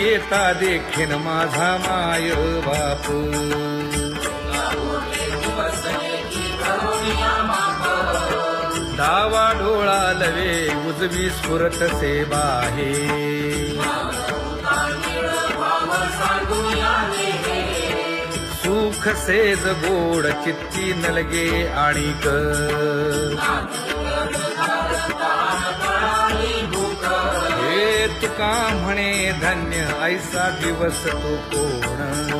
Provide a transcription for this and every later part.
येता देखीन माझा माय बाप. डावा डोळा लवे उजवी स्फुरत सेवा आहे. सुख सेज गोड चित्ती नलगे आणिक. का म्हणे धन्य ऐसा दिवस तो कोण?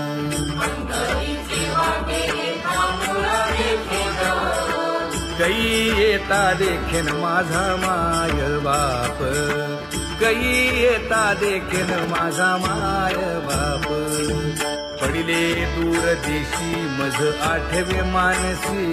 गई येता देखेन माझा माय बाप. गई येता देखेन माझा माय बाप. पडिले दूर देशी मज आठवे मानसी.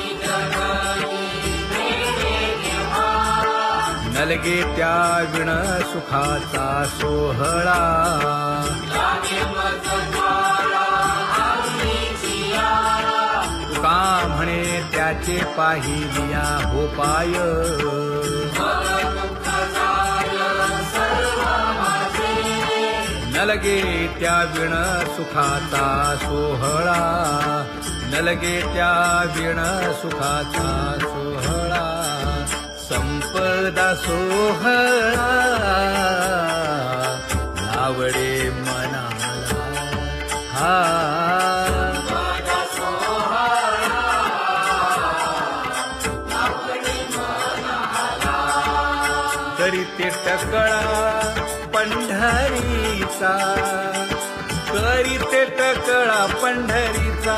नलगे त्या विण सुखाचा सोहळा. का म्हणे त्याचे पाहिलिया हो पाय नलगे त्या विण सुखाचा सोहळा. नलगे त्या विण सुखाचा संपदा सोहळा नावडे मनाला. हा. तरी ते टकळा पंढरीचा तरी ते टकळा पंढरीचा.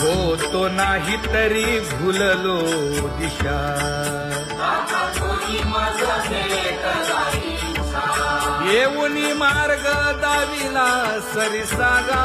होतो नाही तरी भुललो दिशा. येऊनी मार्ग दाविला सरिसागा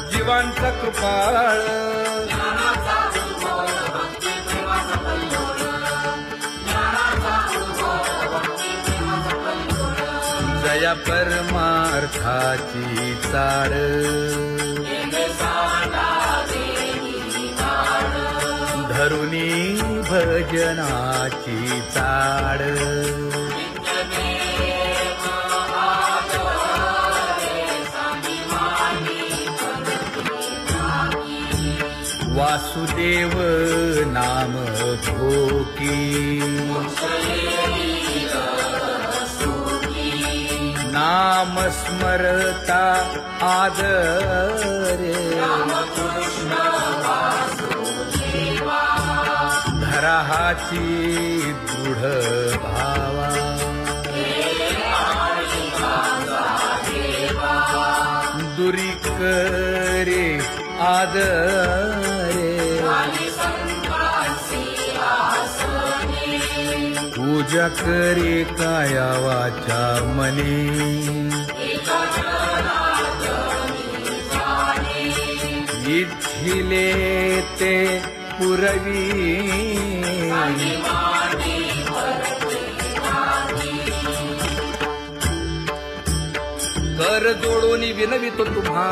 जीवांचा कृपाळ. जया परमार्थाची चाळ. धरुणी भजनाची चाळ. वासुदेव नाम भोकी नाम स्मरता आदरे। धराहाची दृढ भावा। दुरी करे आदरे। पूजा करी काया वाचा मने। इच्छिले ते पुरवी। कर जोडून विनवितो तुम्हा।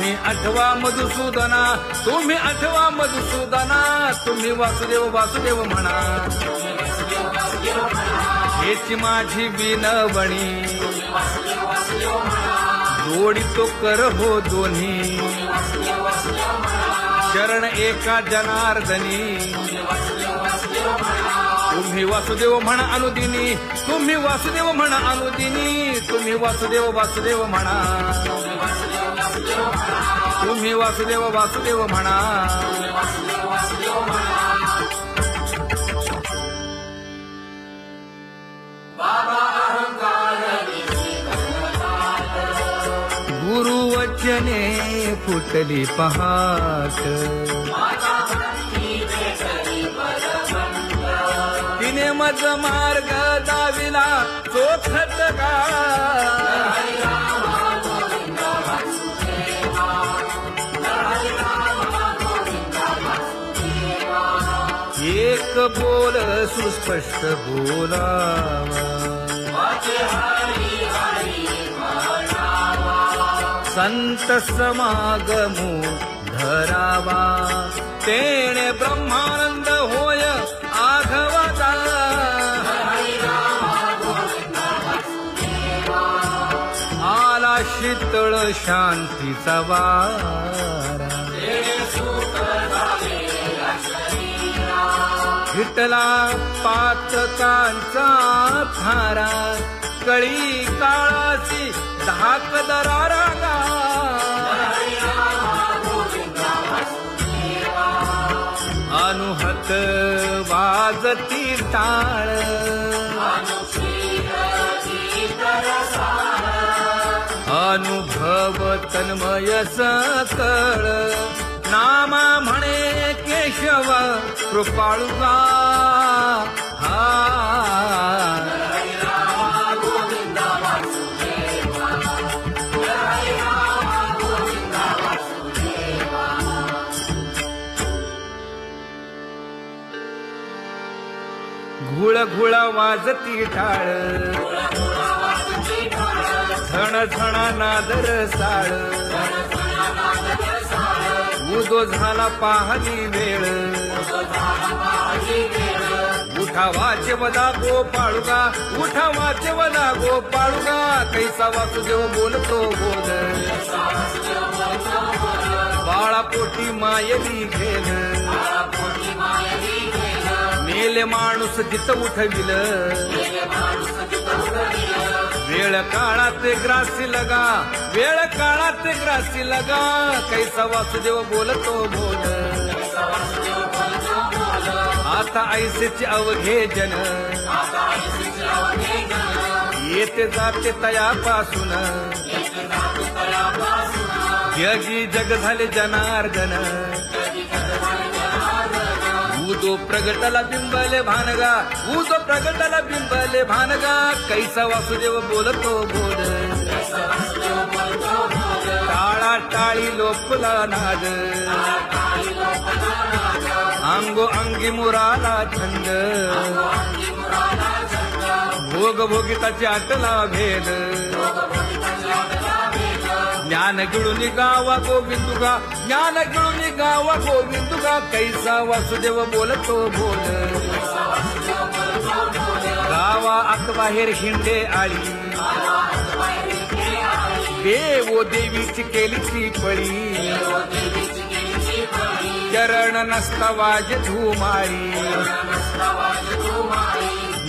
तुम्ही आठवा मधुसूदना तुम्ही आठवा मधुसूदना तुम्ही वासुदेव वासुदेव म्हणा. हेच माझी बिनवणी जोडी तो कर हो दोन्ही. शरण एका जनार्दनी तुम्ही वासुदेव म्हणा अनुदिनी तुम्ही वासुदेव म्हणा अनुदिनी तुम्ही वासुदेव वासुदेव म्हणा. तुम्ही वासुदेव वासुदेव म्हणा. गुरुवचने फुटली पहाट. तिने मज मार्ग दाविला चोखत का एक बोल सुस्पष्ट बोलावा. संत समागमो धरावा. तेणे ब्रह्मानंद होय आघवता. आला शीतळ शांतीचा वारा. विठला पाचकांचा थारा कळी काळाची धाक दरारा अनुहत वाजती टाळ अनुभव तन्मय सकळ. नामा म्हणे केशव कृपाळुगा हा. घुळ घुळ वाजती झण झण नादर साळ. उदो झाला पाहणी वेळ. उठा वदा गो पाळुगा वाचे वदा गोपाळुगा कैसा वासुदेव बोलतो बोल बाळा पोटी मायली घेल मेले माणूस जित उठविल. वेळ काळात ग्रासी लगा वेळ काळात ग्रासी लगा. कैसा वासुदेव बोलतो बोल. आता ऐसेचे अवघे जन येते जाते तयापासून. जगी जग झाले जनार्दन. उदो प्रगटला बिंबले भानगा उदो प्रगटला बिंबले भानगा. कैसा वासुदेव बोलतो बोल. टाळा टाळी लोपला नाद. अंगो अंगी मुराला छंद. भोग भोगिताची आटला भेद. ज्ञान गिळून गावा गोविंदुगा ज्ञान गिळून गावा गोविंदुगा कैसा वासुदेव बोलतो बोल. गावा आत बाहेर हिंडे आळी देवो देवीची केलीची पळी. चरण नसता वाज धुमाळी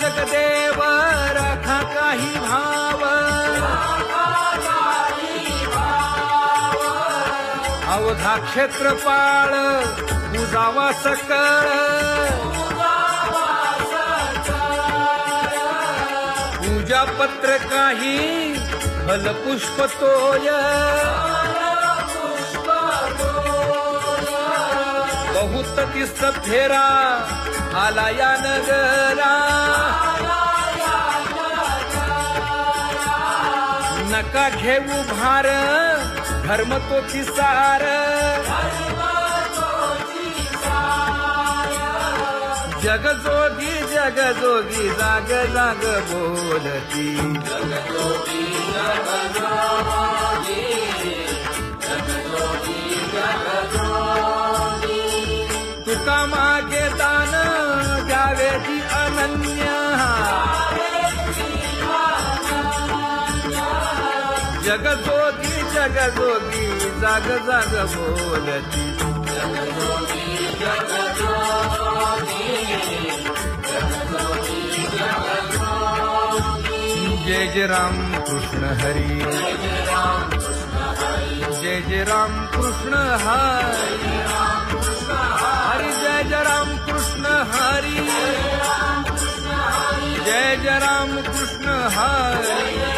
जगदेव राखा काही भाव। अवधा क्षेत्रपाळ उजावा सकळ। पूजा पत्र काही फलपुष्प तोय। बहुत तिस्त फेरा आला या नगरा नका घेऊ भार धर्म तो सार जग जोगी जाग जाग बोलती। तुका जग जोगी जाग जाग बोलती. जय जय राम कृष्ण हरी. जय जय राम कृष्ण हरी. हरी जय जय राम कृष्ण हरी. जय जय राम कृष्ण हरी.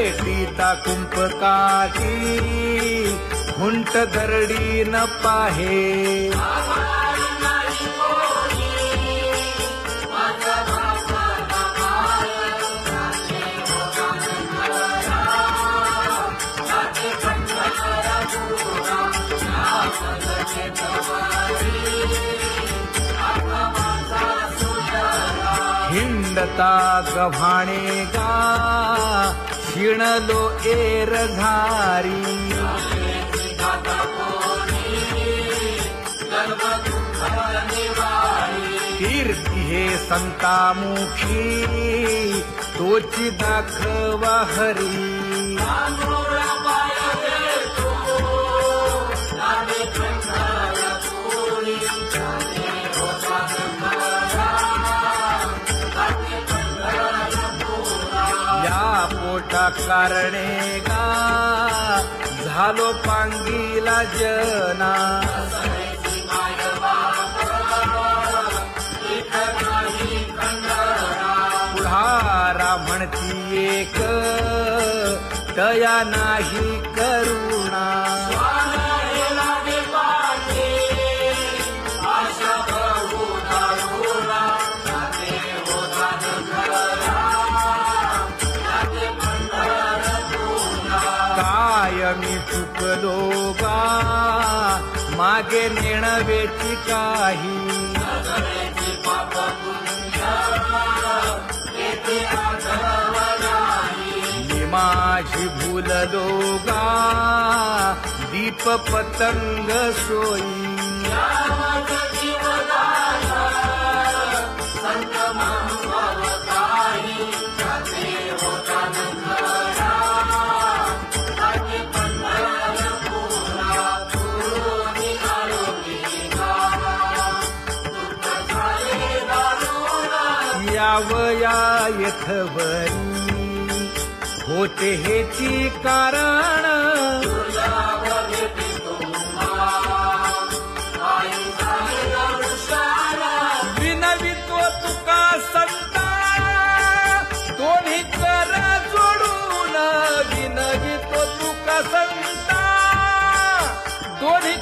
खेटीता कुंपकाठी हुंट धरडी न पाहे. हिंडता गव्हाणे गा शिणलो एर झारी कीर्ती हे संतामुखी तोची दाखवा हरी. कारणे गा झालो पांगीला जना. पुढारा म्हणती एक तया नाही करुणा. काय दोगा मागे नेणवेची काही. माझी भूल दोगा दीप पतंग सोयी यथवरी होते हेची कारण. विनवितो तुका संता दोन्ही कर जोडून विनवितो तुका संता दोन्ही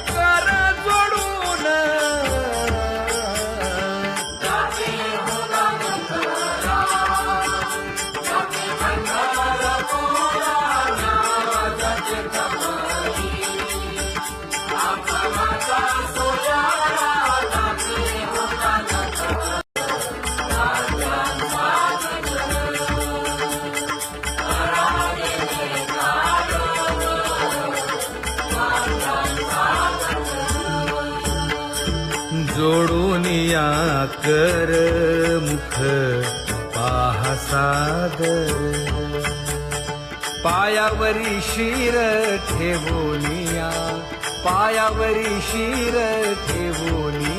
जोडून या कर मुख पाहा पायावरी शिर ठेवोनिया पायावरी शिर ठेवोनिया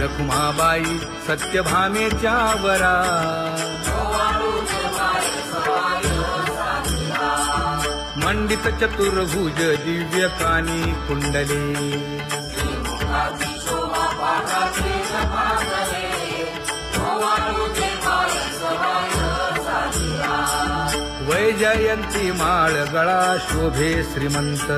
रखुमाबाई सत्यभामेच्या वरा. मंडित चतुर्भुज दिव्य कानी कुंडले. वैजयंती माळ गळा शोभे श्रीमंत.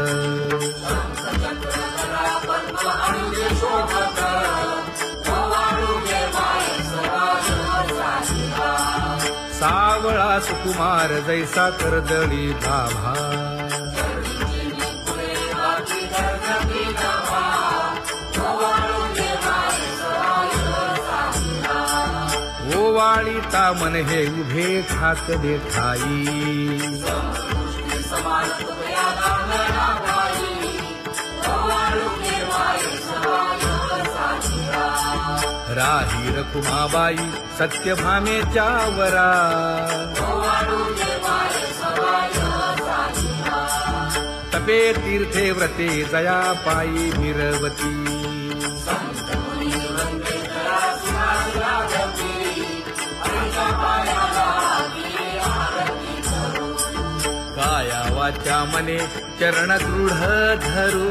सावळा सुकुमार जैसा करदळी भाभा ओवाळी तामन हे उभे खात देखाई राही रखुमाबाई सत्यभामेच्या वरा तपे तीर्थे व्रते जया पायी मिरवती काया वाचा मने चरण दृढ धरू।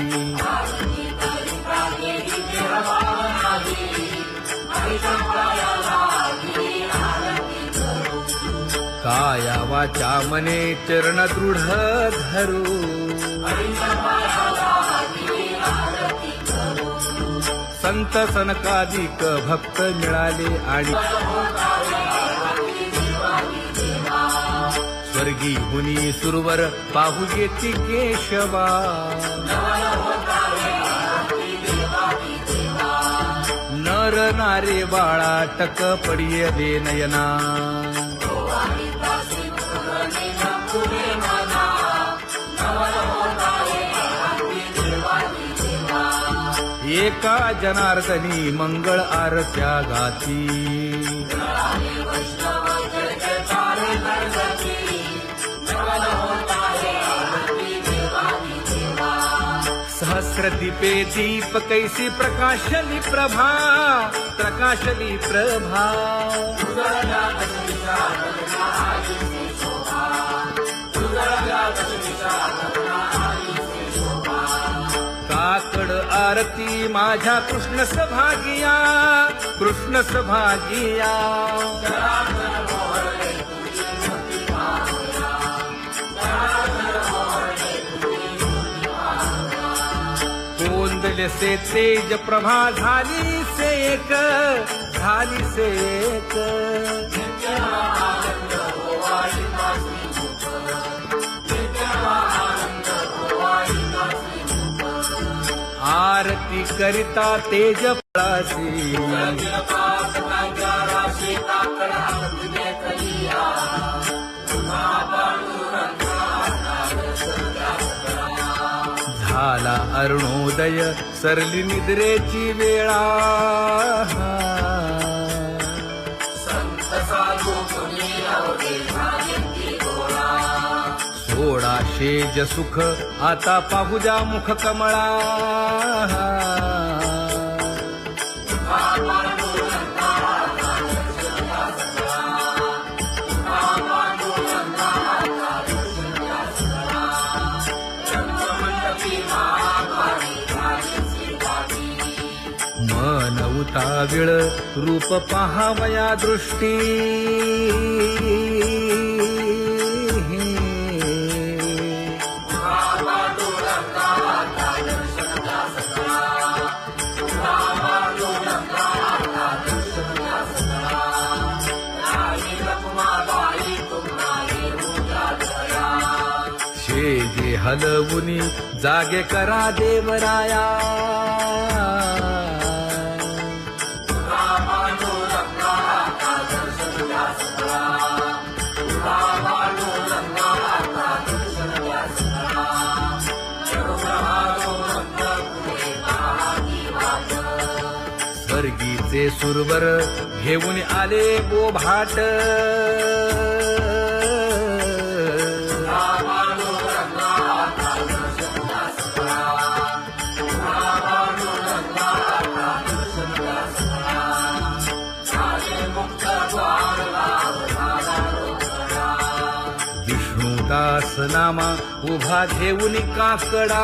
काया वाचा मने चरण दृढ धरू. संत सनकाधिक भक्त मिळाले आणि स्वर्गी हुनी सुरवर पाहू येती केशवा. नर नारे बाळा टक पडिय दे नयना. एका जनार्दनी मंगळ आरत्या गाती. सहस्र दीपे दीप कैसी प्रकाशली प्रभा प्रकाशली प्रभा. आरती माझ्या कृष्ण सभागिया कृष्ण सभागिया कोंदले से तेज प्रभा झाली से एक झाली से एक. आरती करिता तेज पळासी झाला अरुणोदय सरली निद्रेची वेळा. शेज सुख आता पाहुजा मुख कमळा. मन उताविळ रूप पहावया दृष्टी. शेजे हलवुनी जागे करा देवराया. स्वर्गीचे सुरवर घेऊन आले बोभाट नामा उभा घेऊन काकडा.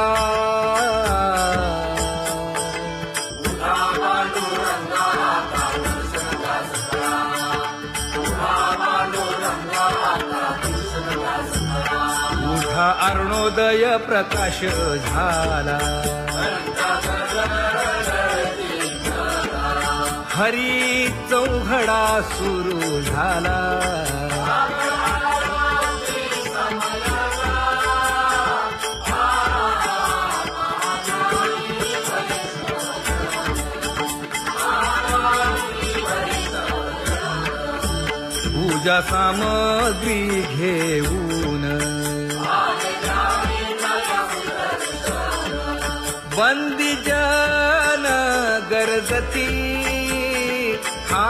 उठा अरुणोदय प्रकाश झाला. हरी चौघडा सुरू झाला. पूजा सामग्री घेऊन. बंदी जन गरजती हा.